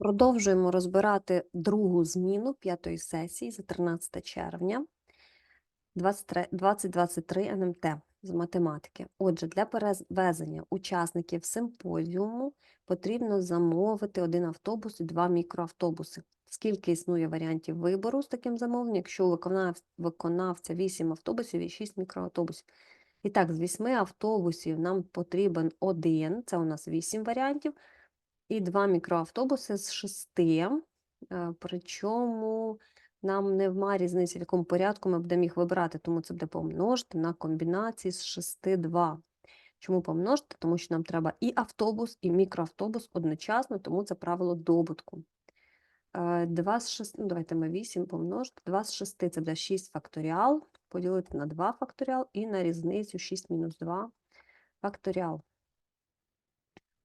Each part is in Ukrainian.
Продовжуємо розбирати другу зміну п'ятої сесії за 13 червня 2023 НМТ з математики. Отже, для перевезення учасників симпозіуму потрібно замовити один автобус і два мікроавтобуси. Скільки існує варіантів вибору з таким замовленням, якщо у виконавця 8 автобусів і 6 мікроавтобусів? І так, з 8 автобусів нам потрібен один, це у нас 8 варіантів, і два мікроавтобуси з шести. Е, Причому нам нема різниці, в якому порядку ми будемо їх вибирати, тому це буде помножити на комбінації з 6 2. Чому помножити? Тому що нам треба і автобус, і мікроавтобус одночасно, тому це правило добутку. 2 з 6, ну давайте ми 8 помножити. 2 з 6 це буде 6 факторіал, поділити на 2 факторіал і на різницю 6 мінус 2 факторіал.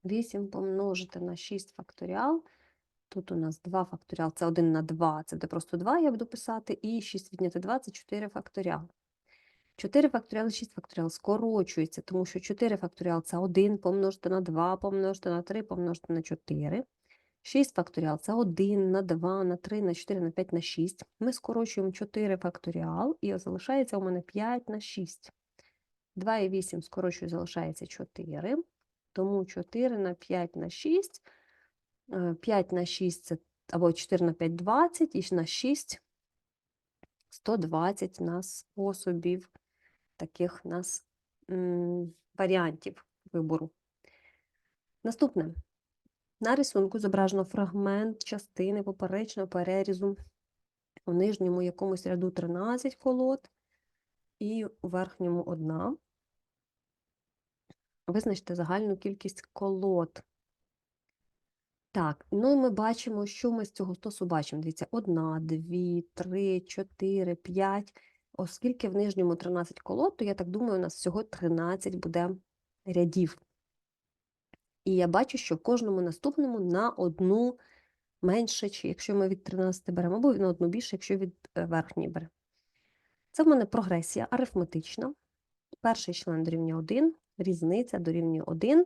8 помножити на 6 факторіал. Тут у нас 2 факторіал, це 1 на 2, це буде просто 2, я буду писати, і 6 відняти 2 це 4 факторіал. 4 факторіал і 6 факторіал скорочується, тому що 4 факторіал це 1 помножити на 2, помножити на 3, помножити на 4. 6 факторіал це 1 на 2, на 3, на 4, на 5, на 6. Ми скорочуємо 4 факторіал, і залишається у мене 5 на 6. 2 і 8 скорочую, залишається 4. Тому 4 на 5 на 6. 5 на 6 це або 4 на 5 20, і на 6 120 у нас способів таких у нас варіантів вибору. Наступне. На рисунку зображено фрагмент частини поперечного перерізу у нижньому якомусь ряду 13 колод і у верхньому 1. Визначте загальну кількість колод. Так, ну і ми бачимо, що ми з цього стосу бачимо. Дивіться, 1, 2, 3, 4, 5. Оскільки в нижньому 13 колод, то я так думаю, у нас всього 13 буде рядів. І я бачу, що в кожному наступному на одну менше, чи якщо ми від 13 беремо, або на одну більше, якщо від е, верхньої беремо. Це в мене прогресія арифметична. Перший член дорівнює 1, різниця дорівнює 1,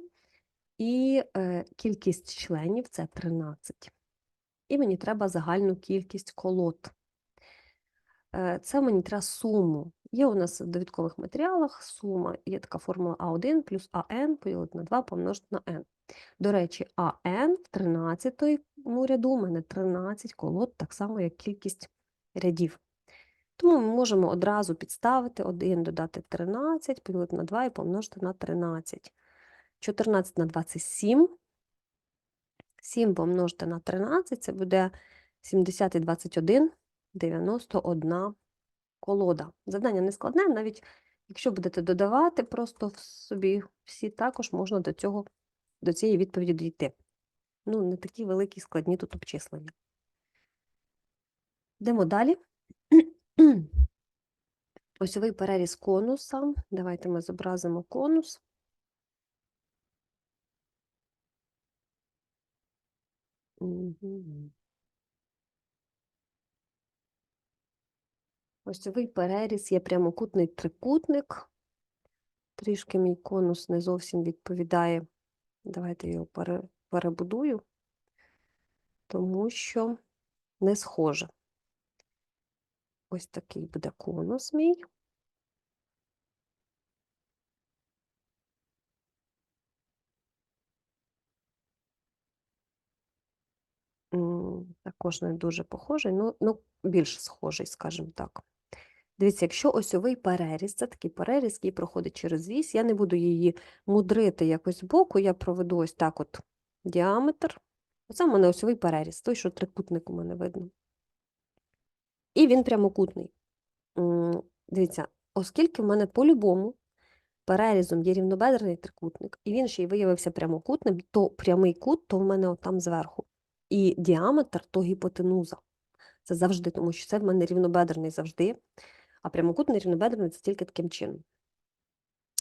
і е, кількість членів це 13. І мені треба загальну кількість колод. Е, це мені треба суму. Є у нас в довідкових матеріалах сума, є така формула А1 плюс АН поділити на 2 помножити на n. До речі, АН в 13 ряду у мене 13 колод, так само, як кількість рядів. Тому ми можемо одразу підставити 1 додати 13, поділити на 2 і помножити на 13. 14 на 27. 7 помножити на 13, це буде 70 і 21, 91 колода. Завдання не складне, навіть якщо будете додавати просто собі всі, також можна до, цього, до цієї відповіді дійти. Ну, не такі великі складні тут обчислення. Йдемо далі. Осьовий переріз конуса. Давайте ми зобразимо конус. Осьовий переріз є прямокутний трикутник. Трішки мій конус не зовсім відповідає. Давайте його перебудую, тому що не схоже. Ось такий буде конус мій. Також не дуже похожий, ну, ну більш схожий, скажімо так. Дивіться, якщо осьовий переріз, це такий переріз, який проходить через вісь, я не буду її мудрити якось збоку, я проведу ось так от діаметр. Оце в мене осьовий переріз, той, що трикутник у мене видно. І він прямокутний. Дивіться, оскільки в мене по-любому перерізом є рівнобедрений трикутник, і він ще й виявився прямокутним, то прямий кут, то в мене отам зверху. І діаметр то гіпотенуза. Це завжди, тому що це в мене рівнобедрений завжди, а прямокутний рівнобедрений це тільки таким чином.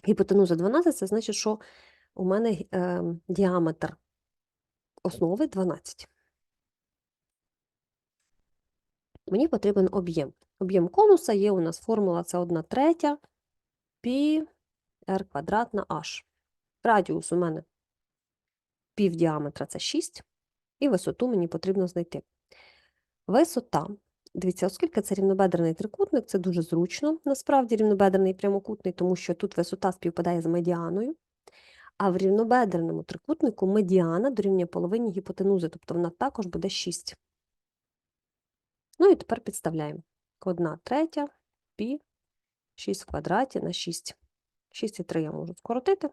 Гіпотенуза 12 це значить, що у мене е, діаметр основи 12. Мені потрібен об'єм. Об'єм конуса є у нас формула це 1 третя пі r квадрат на h. Радіус у мене пів діаметра це 6. і висоту мені потрібно знайти. Висота. Дивіться, оскільки це рівнобедрений трикутник, це дуже зручно, насправді рівнобедрений прямокутний, тому що тут висота співпадає з медіаною. А в рівнобедреному трикутнику медіана дорівнює половині гіпотенузи, тобто вона також буде 6. Ну і тепер підставляємо. 1 третя пі 6 в квадраті на 6. 6,3 я можу скоротити.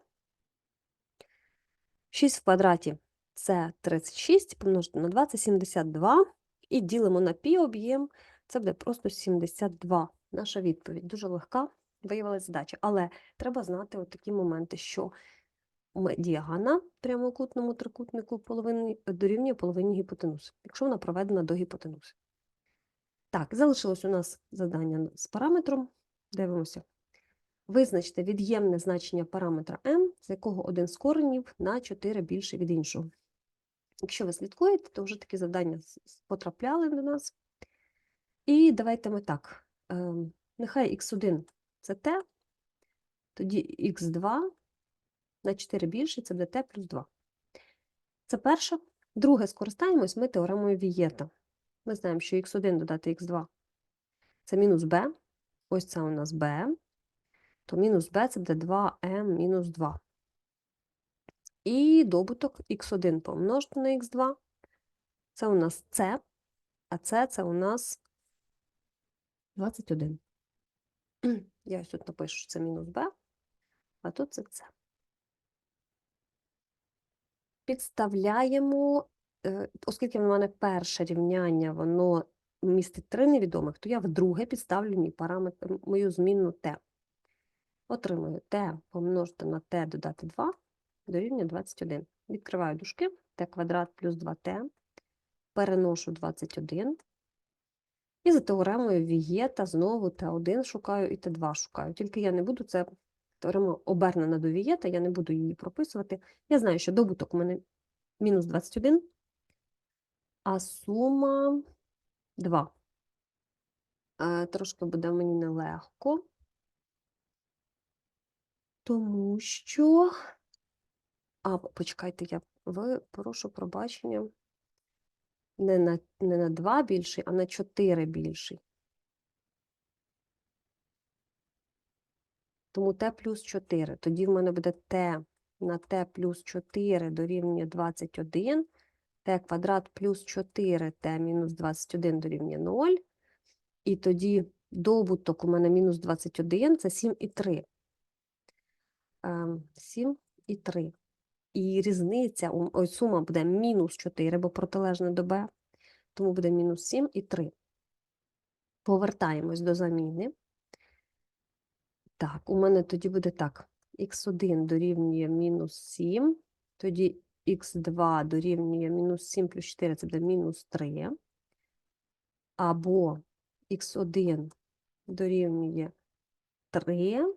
6 в квадраті це 36, помножити на 2 це 72. І ділимо на пі об'єм, це буде просто 72. Наша відповідь. Дуже легка виявилася задача. Але треба знати от такі моменти, що в прямокутному трикутнику половини, дорівнює половині гіпотенузи, якщо вона проведена до гіпотенузи. Так, залишилось у нас завдання з параметром. Дивимося. Визначте від'ємне значення параметра m, з якого один з коренів на 4 більше від іншого. Якщо ви слідкуєте, то вже такі завдання потрапляли до нас. І давайте ми так. Ем, нехай х1 це t, тоді х2 на 4 більше це буде t плюс 2. Це перше. Друге, скористаємось ми теоремою Вієта. Ми знаємо, що х1 додати х2 це мінус b. Ось це у нас b, то мінус b це буде 2m мінус 2. І добуток х1 помножити на х2. Це у нас С, а С це у нас 21. Я ось тут напишу, що це мінус b, а тут це С. Підставляємо, оскільки в мене перше рівняння, воно містить три невідомих, то я вдруге підставлю мій параметр, мою змінну t. Отримую t помножити на t додати 2 дорівнює 21. Відкриваю дужки, t квадрат плюс 2t, переношу 21. І за теоремою Вієта знову t1 шукаю і t2 шукаю. Тільки я не буду це теорема обернена до Вієта, я не буду її прописувати. Я знаю, що добуток у мене мінус 21, а сума 2. Е, трошки буде мені нелегко, тому що. А, почекайте, я ви, прошу пробачення. Не на, не на 2 більший, а на 4 більший. Тому t плюс 4. Тоді в мене буде t на t плюс 4 дорівнює 21, t квадрат плюс 4t мінус 21 дорівнює 0. І тоді добуток у мене мінус 21 це 7,3. 7,3. Ем, і різниця, ось сума буде мінус 4, бо протилежна до b, тому буде мінус 7 і 3. Повертаємось до заміни. Так, у мене тоді буде так. х1 дорівнює мінус 7, тоді х2 дорівнює мінус 7 плюс 4 це буде мінус 3. Або х1 дорівнює 3,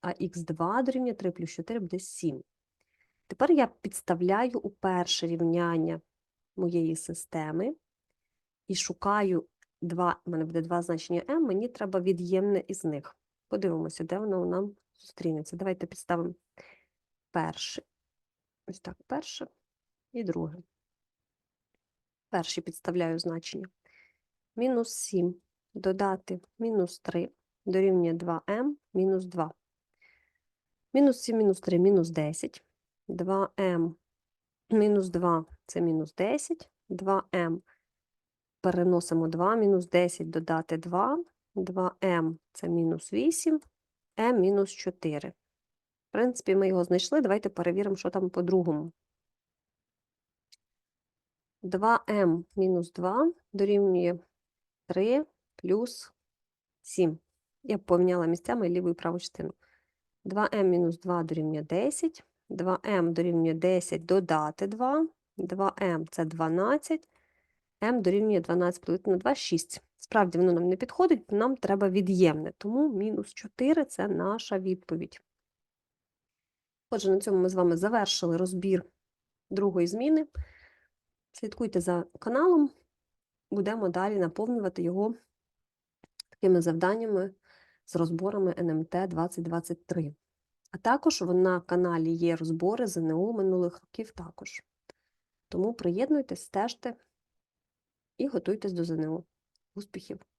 а х2 дорівнює 3 плюс 4 буде 7. Тепер я підставляю у перше рівняння моєї системи і шукаю два, у мене буде два значення m, мені треба від'ємне із них. Подивимося, де воно нам зустрінеться. Давайте підставимо перше. Ось так, перше і друге. Перше підставляю значення. Мінус 7 додати мінус 3 дорівнює 2m мінус 2. Мінус 7 мінус 3 мінус 10. 2m мінус 2 це мінус 10, 2m переносимо 2, мінус 10 додати 2, 2m це мінус 8, m мінус 4. В принципі, ми його знайшли. Давайте перевіримо, що там по-другому. 2m мінус 2 дорівнює 3 плюс 7. Я поміняла місцями ліву і праву частину. 2m мінус 2 дорівнює 10. 2m дорівнює 10 додати 2, 2m це 12, m дорівнює 12 поділити на 2 6. Справді, воно нам не підходить, нам треба від'ємне, тому мінус 4 це наша відповідь. Отже, на цьому ми з вами завершили розбір другої зміни. Слідкуйте за каналом, будемо далі наповнювати його такими завданнями з розборами НМТ 2023. А також на каналі є розбори ЗНО минулих років також. Тому приєднуйтесь, стежте і готуйтесь до ЗНО. Успіхів!